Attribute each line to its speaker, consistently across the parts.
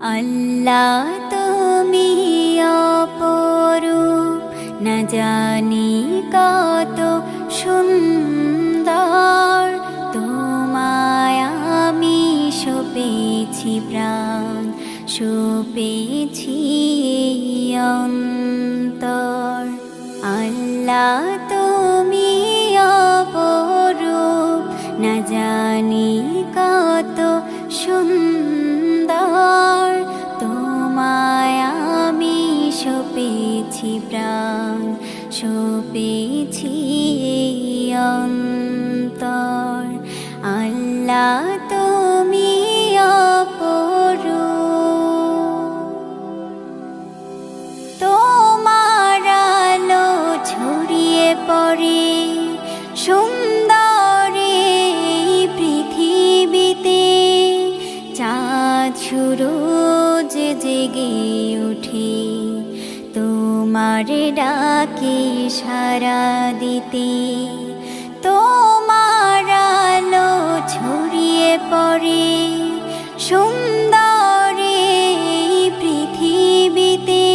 Speaker 1: আল্লাহ তুমি অপরূপ না জানি কত সুন্দর। তোমায় আমি সপেছি প্রাণ সপেছি অন্তর। সপেছি প্রাণ সপেছি অন্তর। আল্লাহ তুমি তোমার আলো ছড়িয়ে পড়ে সুন্দরে পৃথিবীতে। চাঁদ সুরজ তোমার ডাকে সারা দিতে। তোমার আলো ছড়িয়ে পড়ে সুন্দরে পৃথিবীতে।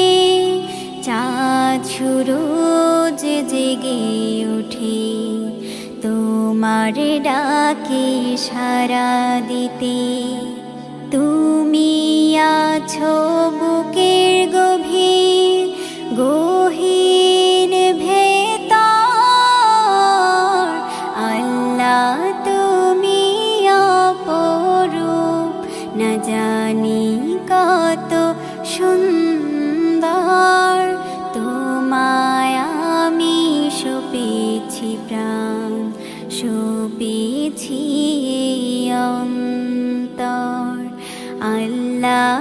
Speaker 1: চাঁদ সুরজ জেগে উঠে তোমার ডাকে সারা দিতে। তুমি আছো না জানি কত সুন্দর। তোমায় আমি সপেছি প্রাণ সপেছি অন্তর। আল্লাহ